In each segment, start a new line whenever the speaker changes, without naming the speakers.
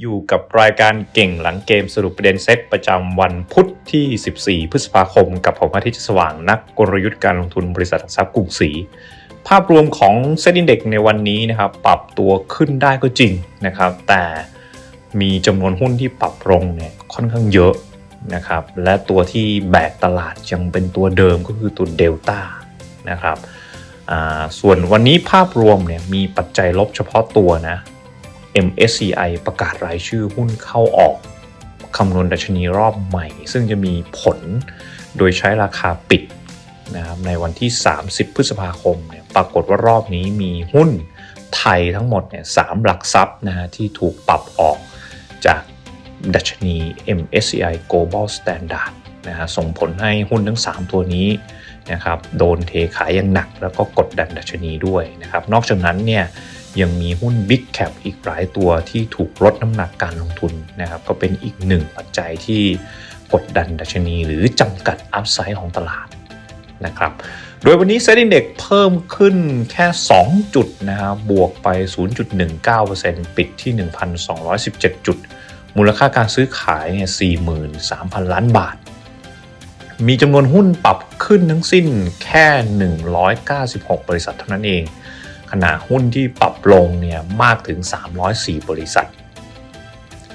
อยู่กับรายการเก่งหลังเกมสรุปประเด็นเซตประจำวันพุธที่ 14 พฤษภาคม กับผมอาทิตย์สว่างนักกลยุทธ์การลงทุนบริษัททรัพย์กรุงศรีภาพรวมของเซ็นดินเด็กในวันนี้นะครับปรับตัวขึ้นได้ก็จริงนะครับ แต่มีจำนวนหุ้นที่ปรับลงเนี่ยค่อนข้างเยอะนะครับและตัวที่แบกตลาดยังเป็นตัวเดิมก็คือตัวเดลต้านะครับส่วนวันนี้ภาพรวมเนี่ยมีปัจจัยลบเฉพาะตัวนะ MSCI ประกาศรายชื่อหุ้นเข้าออกคำนวณดัชนีรอบใหม่ ซึ่งจะมีผลโดยใช้ราคาปิดนะครับในวันที่ 30 พฤษภาคมเนี่ยปรากฏว่ารอบนี้มีหุ้นไทยทั้งหมดเนี่ยสามหลักทรัพย์นะฮะที่ถูกปรับออกจากดัชนี MSCI Global Standard นะฮะส่งผลให้หุ้นทั้ง 3 ตัวนี้นะครับโดนเทขายอย่างหนักแล้วก็กดดันดัชนีด้วยนะครับนอกจากนั้นเนี่ย ยังมีหุ้น Big Cap อีกหลายตัวที่ถูกลดน้ำหนักการลงทุนนะครับ ก็เป็นอีกหนึ่งปัจจัยที่กดดันดัชนี หรือจำกัดอัพไซด์ของตลาดนะครับ โดยวันนี้ Set Index เพิ่มขึ้นแค่ 2 จุดนะครับบวกไป 0.19%ปิดที่ 1,217 จุด มูลค่าการซื้อขายเนี่ย 43,000 ล้านบาท มีจำนวนหุ้นปรับขึ้นทั้งสิ้นแค่ 196 บริษัทเท่านั้นเอง ขณะหุ้นที่ปรับลงเนี่ยมากถึง 304 บริษัท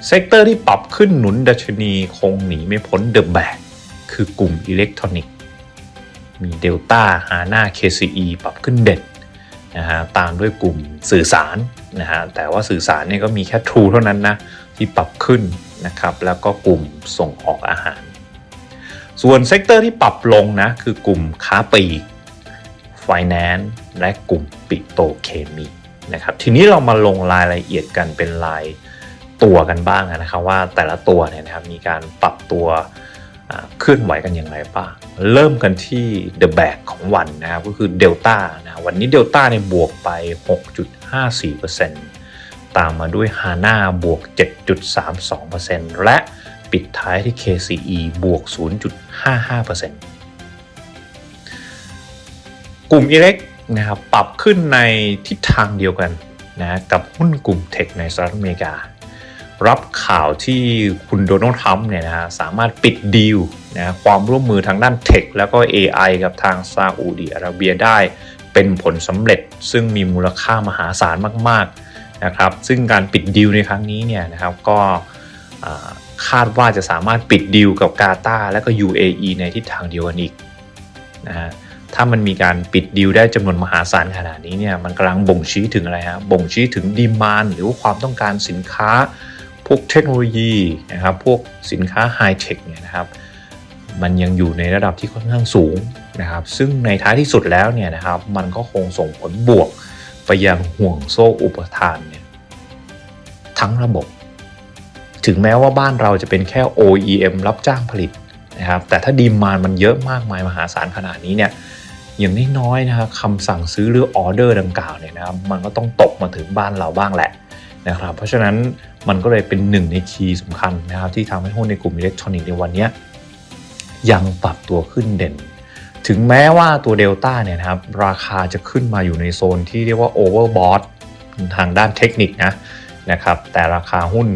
เซกเตอร์ที่ปรับขึ้นหนุนดัชนีคงหนีไม่พ้นเดอะแบกคือกลุ่มอิเล็กทรอนิกส์ มีเดลต้าฮาน่า KCE ปรับขึ้นเด่นนะฮะตามด้วยกลุ่มสื่อสารนะฮะแต่ว่าสื่อสารเนี่ยก็มีแค่ True เท่านั้นนะที่ปรับขึ้นนะครับแล้วก็กลุ่มส่งออกอาหาร ส่วนเซกเตอร์ที่ปรับลงนะคือกลุ่มค้าปลีก Finance และกลุ่มปิโตเคมีนะครับทีนี้เรามาลงรายละเอียดกันเป็นรายตัวกันบ้างนะครับว่าแต่ละตัวเนี่ยนะครับมีการปรับตัวเคลื่อนไหวกันอย่างไรบ้าง เริ่มกันที่ The Back ของวันนะครับก็คือ Delta นะวันนี้ Delta เนี่ยบวกไป 6.54%ตามมาด้วย HANA บวก 7.32%และปิดท้ายที่ KCE บวก 0.55% กลุ่มอิเล็กนะครับปรับขึ้นในทิศทางเดียวกันนะกับหุ้นกลุ่มเทคในสหรัฐอเมริกา รับข่าวที่คุณโดนัลด์ทรัมป์เนี่ยนะสามารถปิดดีลนะความร่วมมือทางด้านเทคแล้วก็ AI กับทางซาอุดีอาระเบียได้เป็นผลสำเร็จซึ่งมีมูลค่ามหาศาลมากๆนะครับซึ่งการปิดดีลในครั้งนี้เนี่ยนะครับก็คาดว่าจะสามารถปิดดีลกับกาตาร์และก็ UAE ในทิศทางเดียวกันอีกนะฮะ ถ้ามันมีการปิดดีลได้จำนวนมหาศาลขนาดนี้เนี่ยมันกำลังบ่งชี้ถึงอะไรฮะบ่งชี้ถึงดีมานหรือว่าความต้องการสินค้า พวกเทคโนโลยีนะครับพวกสินค้าไฮเทคเนี่ยนะครับมันยังอยู่ในระดับที่ค่อนข้างสูงนะครับ ซึ่งในท้ายที่สุดแล้วเนี่ยนะครับ มันก็คงส่งผลบวกไปยังห่วงโซ่อุปทานเนี่ยทั้งระบบ ถึงแม้ว่าบ้านเราจะเป็นแค่ OEM รับจ้างผลิต นะครับแต่ถ้าดีมานมันเยอะมากมายมหาศาลขนาดนี้เนี่ยอย่างน้อยๆนะครับคำสั่งซื้อหรือออเดอร์ดังกล่าวเนี่ยนะครับมันก็ต้องตกมาถึงบ้านเราบ้างแหละนะครับเพราะฉะนั้นมันก็เลยเป็นหนึ่งในคีย์สำคัญนะครับที่ทำให้หุ้นในกลุ่มอิเล็กทรอนิกส์ในวันนี้ยังปรับตัวขึ้นเด่น ถึงแม้ว่าตัวเดลต้าเนี่ยนะครับราคาจะขึ้นมาอยู่ในโซนที่เรียกว่าโอเวอร์บอททางด้านเทคนิคนะนะครับแต่ราคาหุ้น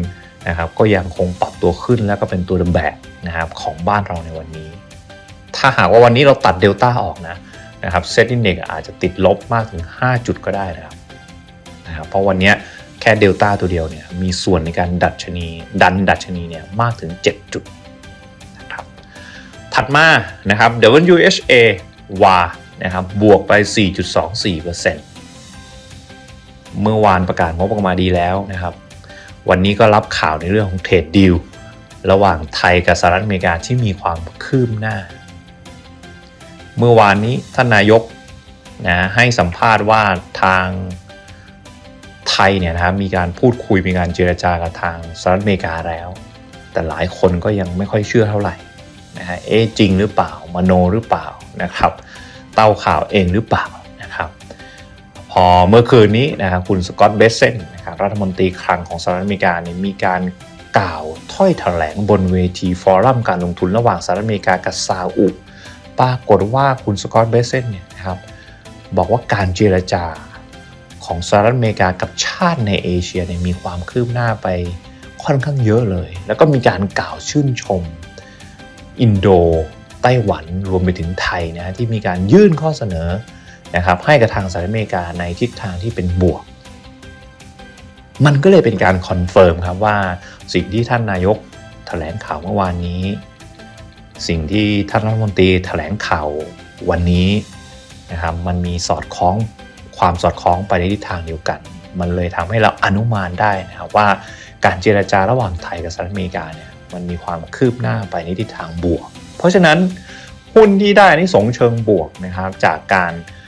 นะครับก็ยังคงปรับตัวขึ้นแล้วก็เป็นตัวเดมแบกนะครับของบ้านเราในวันนี้ ถ้าหากว่าวันนี้เราตัดเดลต้าออกนะนะครับเซ็ตอินเด็กอาจจะติดลบมากถึง 5 จุดก็ได้นะครับนะครับเพราะวันนี้แค่เดลต้าตัวเดียวเนี่ยมีส่วนในการดัชนีดันดัชนีเนี่ยมากถึง 7 จุดนะครับถัดมานะครับ WHA วานะครับบวกไป 4.24%เมื่อวานประกาศงบออกมาดีแล้วนะครับ วันนี้ก็รับข่าวในเรื่องของเทรดดีลระหว่างไทยกับสหรัฐอเมริกาที่มีความคืบหน้า เมื่อวานนี้ท่านนายกนะให้สัมภาษณ์ว่าทางไทยเนี่ยนะครับมีการพูดคุยมีการเจรจากับทางสหรัฐอเมริกาแล้ว แต่หลายคนก็ยังไม่ค่อยเชื่อเท่าไหร่นะฮะเอ๊จริงหรือเปล่ามโนหรือเปล่านะครับ เต้าข่าวเองหรือเปล่านะครับ พอเมื่อคืนนี้นะครับคุณสกอตต์เบสเซนนะครับรัฐมนตรีคลังของสหรัฐอเมริกาเนี่ยมีการกล่าวถ้อยแถลงบนเวทีฟอรัมการลงทุนระหว่างสหรัฐอเมริกากับซาอุปรากฏว่าคุณสกอตต์เบสเซนเนี่ยนะครับบอกว่าการเจรจาของสหรัฐอเมริกากับชาติในเอเชียเนี่ยมีความคืบหน้าไปค่อนข้างเยอะเลย แล้วก็มีการกล่าวชื่นชมอินโดไต้หวันรวมไปถึงไทยนะที่มีการยื่นข้อเสนอ นะครับให้กับทางสหรัฐอเมริกาในทิศทางที่เป็นบวก มันก็เลยเป็นการคอนเฟิร์มครับว่าสิ่งที่ท่านนายกแถลงข่าวเมื่อวานนี้ สิ่งที่ท่านรัฐมนตรีแถลงข่าววันนี้นะครับมันมีสอดคล้องความสอดคล้องไปในทิศทางเดียวกัน มันเลยทำให้เราอนุมานได้นะครับว่าการเจรจาระหว่างไทยกับสหรัฐอเมริกาเนี่ยมันมีความคืบหน้าไปในทิศทางบวก เพราะฉะนั้นหุ้นที่ได้นี่สงเชิงบวกนะครับจากการเ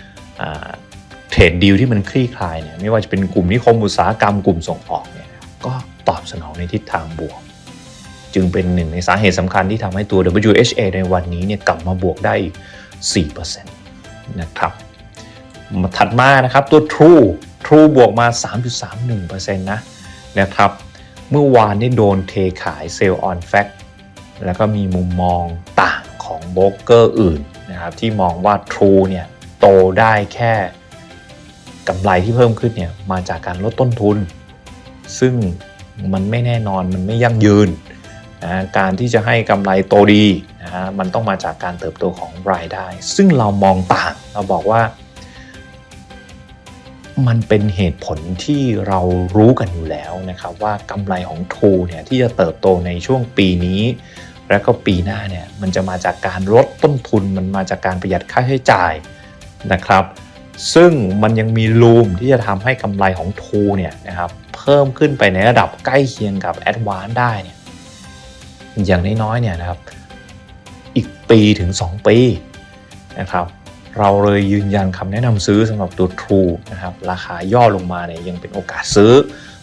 เทรดดีลที่มันคลี่คลายเนี่ยไม่ว่าจะเป็นกลุ่มนิคมอุตสาหกรรมกลุ่มส่งออกเนี่ยก็ตอบสนองในทิศทางบวก จึงเป็นหนึ่งในสาเหตุสำคัญที่ทำให้ตัว WHA ในวันนี้เนี่ยกลับมาบวกได้อีก 4%นะครับมาถัดมานะครับตัว True True บวกมา 3.31%นะนะครับ เมื่อวานนี่โดนเทขายเซลล์ออนแฟกแล้วก็มีมุมมองต่างของโบรกเกอร์อื่นนะครับที่มองว่า True เนี่ย โตได้แค่กำไรที่เพิ่มขึ้นเนี่ยมาจากการลดต้นทุน ซึ่งมันไม่แน่นอนมันไม่ยั่งยืนนะการที่จะให้กำไรโตดีนะฮะมันต้องมาจากการเติบโตของรายได้ ซึ่งเรามองต่างเราบอกว่า มันเป็นเหตุผลที่เรารู้กันอยู่แล้วนะครับว่ากำไรของทูเนี่ยที่จะเติบโตในช่วงปีนี้ และก็ปีหน้าเนี่ยมันจะมาจากการลดต้นทุนมันมาจากการประหยัดค่าใช้จ่าย นะครับ ซึ่งมันยังมีรูมที่จะทำให้กำไรของทูเนี่ยนะครับเพิ่มขึ้นไปในระดับใกล้เคียงกับแอดวานได้เนี่ยอย่างน้อยๆเนี่ยนะครับอีกปีถึง 2 ปีนะครับเราเลยยืนยันคำแนะนำซื้อสำหรับตัว True นะครับราคาย่อลงมาเนี่ยยังเป็นโอกาสซื้อ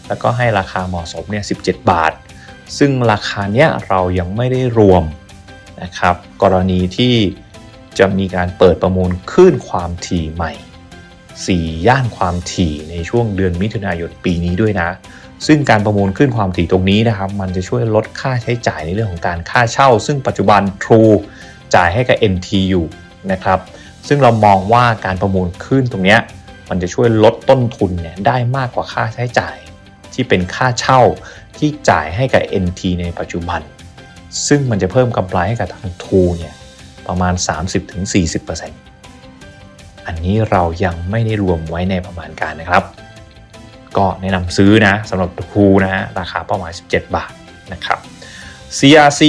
แล้วก็ให้ราคาเหมาะสมเนี่ย17 บาท ซึ่งราคาเนี้ยเรายังไม่ได้รวมนะครับกรณีที่ จะมีการเปิดประมูลคลื่นความถี่ใหม่ 4 ย่านความถี่ในช่วงเดือนมิถุนายนปีนี้ด้วยนะ ซึ่งการประมูลขึ้นความถี่ตรงนี้นะครับ มันจะช่วยลดค่าใช้จ่ายในเรื่องของการค่าเช่า ซึ่งปัจจุบัน True จ่ายให้กับ NT อยู่นะครับ ซึ่งเรามองว่าการประมูลขึ้นตรงนี้มันจะช่วยลดต้นทุนเนี่ยได้มากกว่าค่าใช้จ่าย ที่เป็นค่าเช่าที่จ่ายให้กับ NT ในปัจจุบัน ซึ่งมันจะเพิ่มกำไรให้กับทาง True เนี่ย ประมาณ 30-40%อันนี้เรายังไม่ได้รวมไว้ในประมาณการนะครับ ก็แนะนำซื้อนะสำหรับทูนะฮะราคาเป้าหมาย 17 บาทนะครับ CRC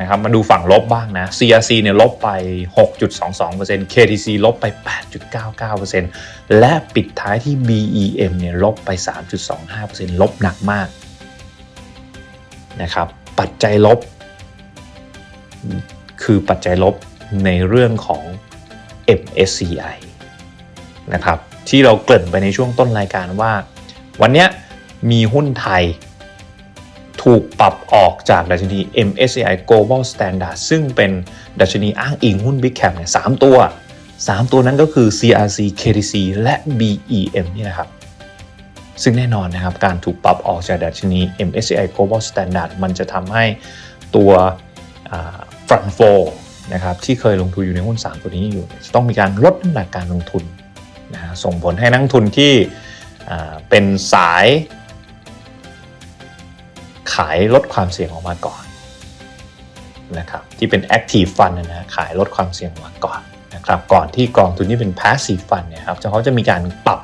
นะครับมาดูฝั่งลบบ้างนะ CRC เนี่ยลบไป 6.22% KTC ลบไป 8.99%และปิดท้ายที่ BEM เนี่ยลบไป 3.25%ลบหนักมากนะครับ ปัจจัยลบ คือปัจจัยลบ ในเรื่องของ MSCI นะครับที่เราเกริ่นไปในช่วงต้นรายการว่า วันนี้มีหุ้นไทยถูกปรับออกจากดัชนี MSCI Global Standard ซึ่งเป็นดัชนีอ้างอิงหุ้น Big Cap เนี่ยสตัว 3 ตัวนั้นก็คือ CRC KTC และ BEM นี่นะครับ ซึ่งแน่นอนนะครับการถูกปรับออกจากดัชนี MSCI Global Standard มันจะทำให้ตัวฟันโฟ นะครับที่เคยลงทุนอยู่ในหุ้น 3 ตัวนี้อยู่จะต้องมีการลดน้ำหนักการลงทุนนะส่งผลให้นักทุนที่เป็นสายขายลดความเสี่ยงออกมาก่อนนะครับที่เป็น Active Fund นะขายลดความเสี่ยงออกมาก่อนนะครับก่อนที่กองทุนที่เป็น Passive Fund เนี่ยครับเขาจะมีการปรับ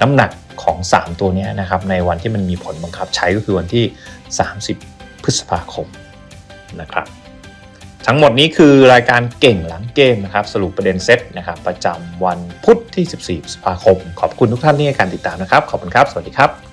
น้ำหนักของ 3 ตัวนี้นะครับในวันที่มันมีผลบังคับใช้ก็คือวันที่ 30 พฤษภาคมนะครับ ทั้งหมดนี้คือรายการเก่งหลังเกมนะครับ สรุปประเด็นเซตนะครับ ประจำวันพุธที่ 14พฤษภาคม ขอบคุณทุกท่านที่ให้การติดตามนะครับ ขอบคุณครับ สวัสดีครับ